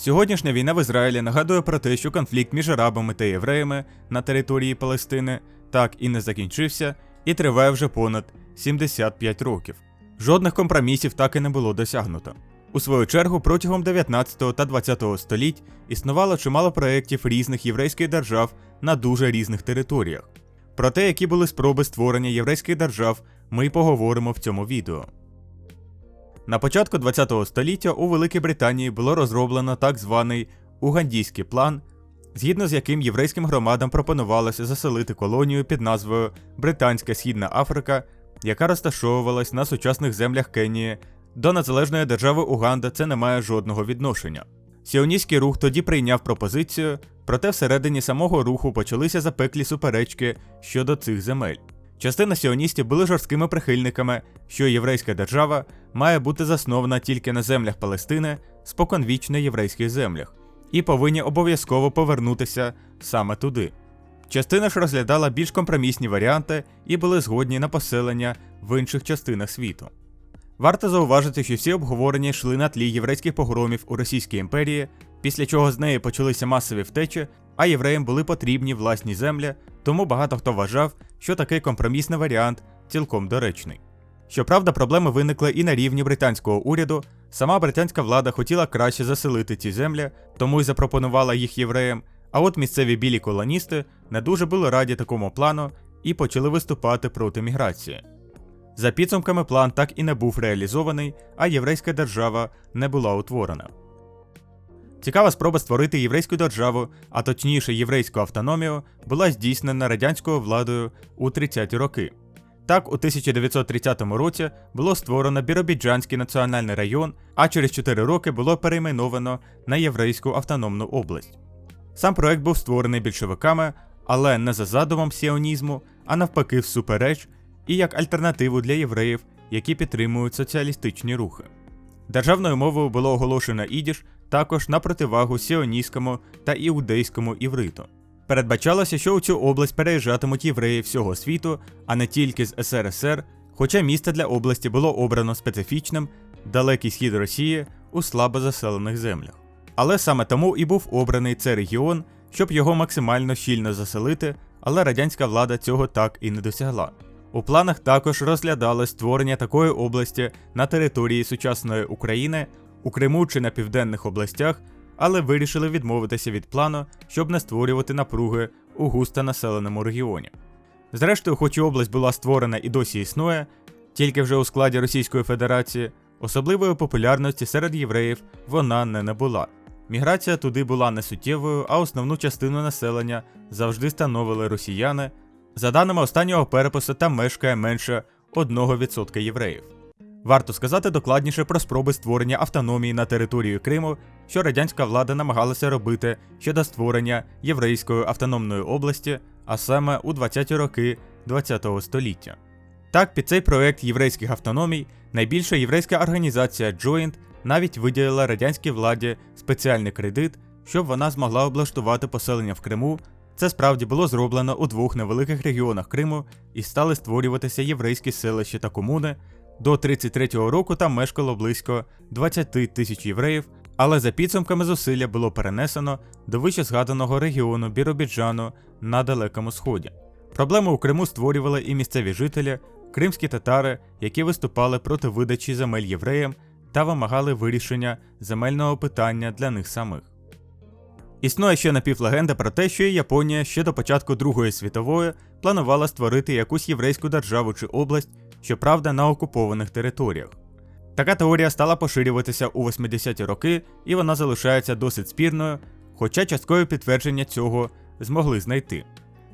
Сьогоднішня війна в Ізраїлі нагадує про те, що конфлікт між арабами та євреями на території Палестини так і не закінчився і триває вже понад 75 років. Жодних компромісів так і не було досягнуто. У свою чергу, протягом 19 та 20 століть існувало чимало проєктів різних єврейських держав на дуже різних територіях. Про те, які були спроби створення єврейських держав, ми й поговоримо в цьому відео. На початку ХХ століття у Великій Британії було розроблено так званий Угандійський план, згідно з яким єврейським громадам пропонувалося заселити колонію під назвою Британська Східна Африка, яка розташовувалась на сучасних землях Кенії. До незалежної держави Уганда це не має жодного відношення. Сіоністський рух тоді прийняв пропозицію, проте всередині самого руху почалися запеклі суперечки щодо цих земель. Частина сіоністів були жорсткими прихильниками, що єврейська держава має бути заснована тільки на землях Палестини, споконвічно єврейських землях, і повинні обов'язково повернутися саме туди. Частина ж розглядала більш компромісні варіанти і були згодні на поселення в інших частинах світу. Варто зауважити, що всі обговорення йшли на тлі єврейських погромів у Російській імперії, після чого з неї почалися масові втечі, а євреям були потрібні власні землі, тому багато хто вважав, що такий компромісний варіант цілком доречний. Щоправда, проблеми виникли і на рівні британського уряду. Сама британська влада хотіла краще заселити ці землі, тому й запропонувала їх євреям. А от місцеві білі колоністи не дуже були раді такому плану і почали виступати проти міграції. За підсумками, план так і не був реалізований, а єврейська держава не була утворена. Цікава спроба створити єврейську державу, а точніше єврейську автономію, була здійснена радянською владою у 30-ті роки. Так, у 1930 році було створено Біробіджанський національний район, а через 4 роки було перейменовано на Єврейську автономну область. Сам проект був створений більшовиками, але не за задумом сіонізму, а навпаки, всупереч, і як альтернативу для євреїв, які підтримують соціалістичні рухи. Державною мовою було оголошено ідіш також на противагу сіоністському та іудейському івриту. Передбачалося, що у цю область переїжджатимуть євреї всього світу, а не тільки з СРСР, хоча місце для області було обрано специфічним далекий схід Росії у слабо заселених землях. Але саме тому і був обраний цей регіон, щоб його максимально щільно заселити, але радянська влада цього так і не досягла. У планах також розглядалось створення такої області на території сучасної України, у Криму чи на південних областях, але вирішили відмовитися від плану, щоб не створювати напруги у густо населеному регіоні. Зрештою, хоч і область була створена і досі існує, тільки вже у складі Російської Федерації, особливої популярності серед євреїв вона не набула. Міграція туди була не суттєвою, а основну частину населення завжди становили росіяни. За даними останнього перепису, там мешкає менше 1% євреїв. Варто сказати докладніше про спроби створення автономії на території Криму, що радянська влада намагалася робити щодо створення єврейської автономної області, а саме у 20-ті роки ХХ століття. Так, під цей проект єврейських автономій найбільша єврейська організація Joint навіть виділила радянській владі спеціальний кредит, щоб вона змогла облаштувати поселення в Криму. Це справді було зроблено у двох невеликих регіонах Криму і стали створюватися єврейські селища та комуни. До 33-го року там мешкало близько 20 тисяч євреїв, але за підсумками зусилля було перенесено до вище згаданого регіону Біробіджану на Далекому Сході. Проблеми у Криму створювали і місцеві жителі, кримські татари, які виступали проти видачі земель євреям та вимагали вирішення земельного питання для них самих. Існує ще напівлегенда про те, що Японія ще до початку Другої світової планувала створити якусь єврейську державу чи область, щоправда, на окупованих територіях. Така теорія стала поширюватися у 80-ті роки, і вона залишається досить спірною, хоча часткове підтвердження цього змогли знайти.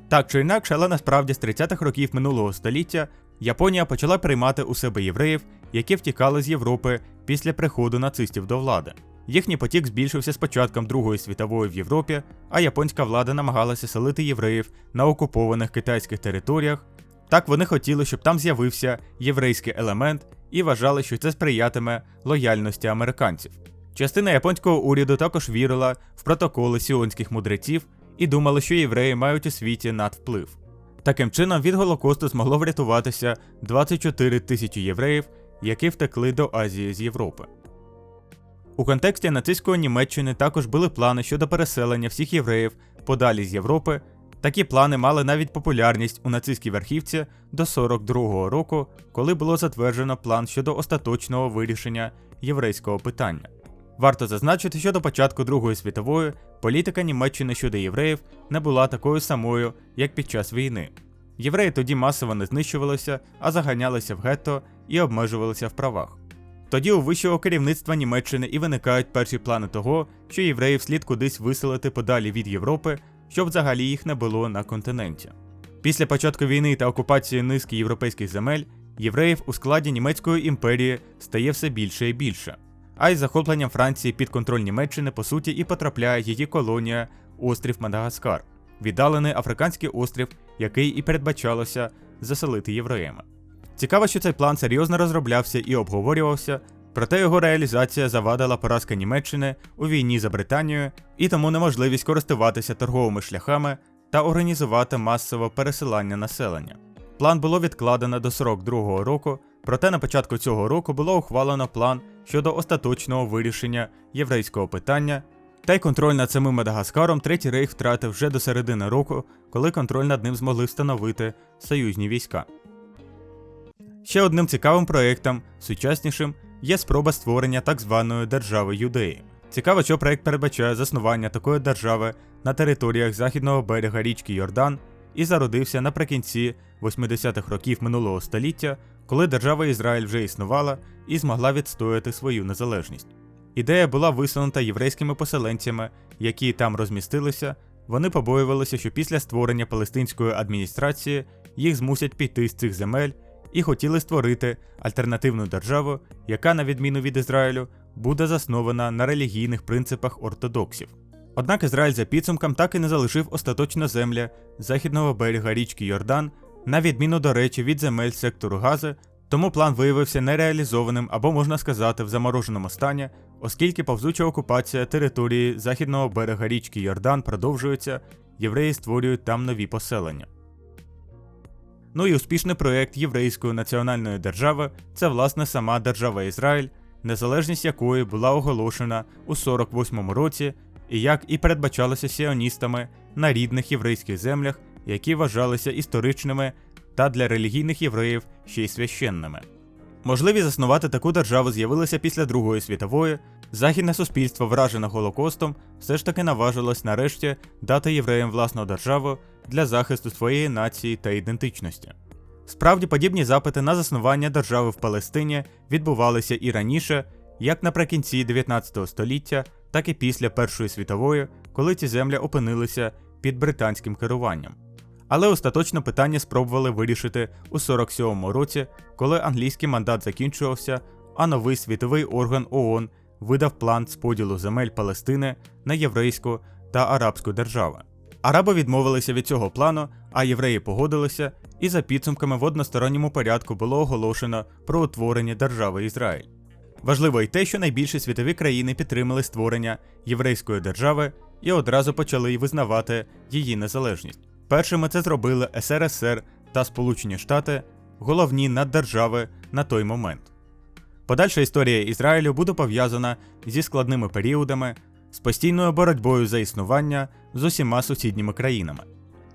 Так чи інакше, але насправді з 30-х років минулого століття Японія почала приймати у себе євреїв, які втікали з Європи після приходу нацистів до влади. Їхній потік збільшився з початком Другої світової в Європі, а японська влада намагалася селити євреїв на окупованих китайських територіях. Так вони хотіли, щоб там з'явився єврейський елемент і вважали, що це сприятиме лояльності американців. Частина японського уряду також вірила в протоколи сіонських мудреців і думали, що євреї мають у світі надвплив. Таким чином, від Голокосту змогло врятуватися 24 тисячі євреїв, які втекли до Азії з Європи. У контексті нацистської Німеччини також були плани щодо переселення всіх євреїв подалі з Європи. Такі плани мали навіть популярність у нацистській верхівці до 42-го року, коли було затверджено план щодо остаточного вирішення єврейського питання. Варто зазначити, що до початку Другої світової політика Німеччини щодо євреїв не була такою самою, як під час війни. Євреї тоді масово не знищувалися, а заганялися в гетто і обмежувалися в правах. Тоді у вищого керівництва Німеччини і виникають перші плани того, що євреїв слід кудись виселити подалі від Європи, щоб взагалі їх не було на континенті. Після початку війни та окупації низки європейських земель євреїв у складі німецької імперії стає все більше і більше. А із захопленням Франції під контроль Німеччини по суті і потрапляє її колонія острів Мадагаскар, віддалений африканський острів, який і передбачалося заселити євреями. Цікаво, що цей план серйозно розроблявся і обговорювався, проте його реалізація завадила поразка Німеччини у війні за Британію і тому неможливість користуватися торговими шляхами та організувати масове пересилання населення. План було відкладено до 42-го року, проте на початку цього року було ухвалено план щодо остаточного вирішення єврейського питання, та й контроль над самим Мадагаскаром Третій рейх втратив вже до середини року, коли контроль над ним змогли встановити союзні війська. Ще одним цікавим проєктом, сучаснішим, є спроба створення так званої держави Юдеї. Цікаво, що проєкт передбачає заснування такої держави на територіях західного берега річки Йордан і зародився наприкінці 80-х років минулого століття, коли держава Ізраїль вже існувала і змогла відстояти свою незалежність. Ідея була висунута єврейськими поселенцями, які там розмістилися. Вони побоювалися, що після створення палестинської адміністрації їх змусять піти з цих земель і хотіли створити альтернативну державу, яка, на відміну від Ізраїлю, буде заснована на релігійних принципах ортодоксів. Однак Ізраїль за підсумком так і не залишив остаточно землі західного берега річки Йордан, на відміну до речі від земель сектору Гази, тому план виявився нереалізованим або, можна сказати, в замороженому стані, оскільки повзуча окупація території західного берега річки Йордан продовжується, євреї створюють там нові поселення. Ну і успішний проєкт єврейської національної держави це власне сама держава Ізраїль, незалежність якої була оголошена у 48-му році, і як і передбачалося сіоністами на рідних єврейських землях, які вважалися історичними та для релігійних євреїв ще й священними. Можливість заснувати таку державу з'явилася після Другої світової. Західне суспільство, вражене Голокостом, все ж таки наважилось нарешті дати євреям власну державу для захисту своєї нації та ідентичності. Справді, подібні запити на заснування держави в Палестині відбувалися і раніше, як наприкінці 19 століття, так і після Першої світової, коли ці землі опинилися під британським керуванням. Але остаточно питання спробували вирішити у 47-му році, коли англійський мандат закінчувався, а новий світовий орган ООН видав план з поділу земель Палестини на єврейську та арабську держави. Араби відмовилися від цього плану, а євреї погодилися, і за підсумками в односторонньому порядку було оголошено про утворення держави Ізраїль. Важливо й те, що найбільші світові країни підтримали створення єврейської держави і одразу почали визнавати її незалежність. Першими це зробили СРСР та Сполучені Штати, головні наддержави на той момент. Подальша історія Ізраїлю буде пов'язана зі складними періодами, з постійною боротьбою за існування з усіма сусідніми країнами.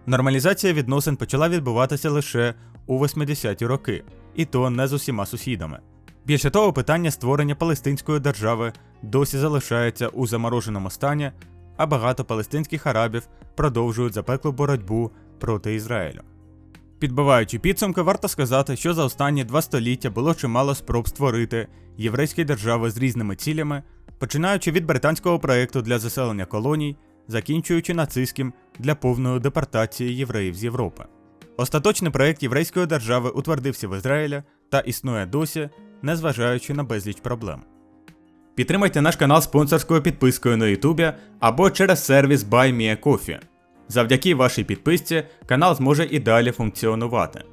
Нормалізація відносин почала відбуватися лише у 80-ті роки, і то не з усіма сусідами. Більше того, питання створення Палестинської держави досі залишається у замороженому стані, а багато палестинських арабів продовжують запеклу боротьбу проти Ізраїлю. Підбиваючи підсумки, варто сказати, що за останні два століття було чимало спроб створити єврейські держави з різними цілями, починаючи від британського проєкту для заселення колоній, закінчуючи нацистським для повної депортації євреїв з Європи. Остаточний проєкт єврейської держави утвердився в Ізраїлі та існує досі, незважаючи на безліч проблем. Підтримайте наш канал спонсорською підпискою на Ютубі або через сервіс BuyMeACoffee. Завдяки вашій підписці канал зможе і далі функціонувати.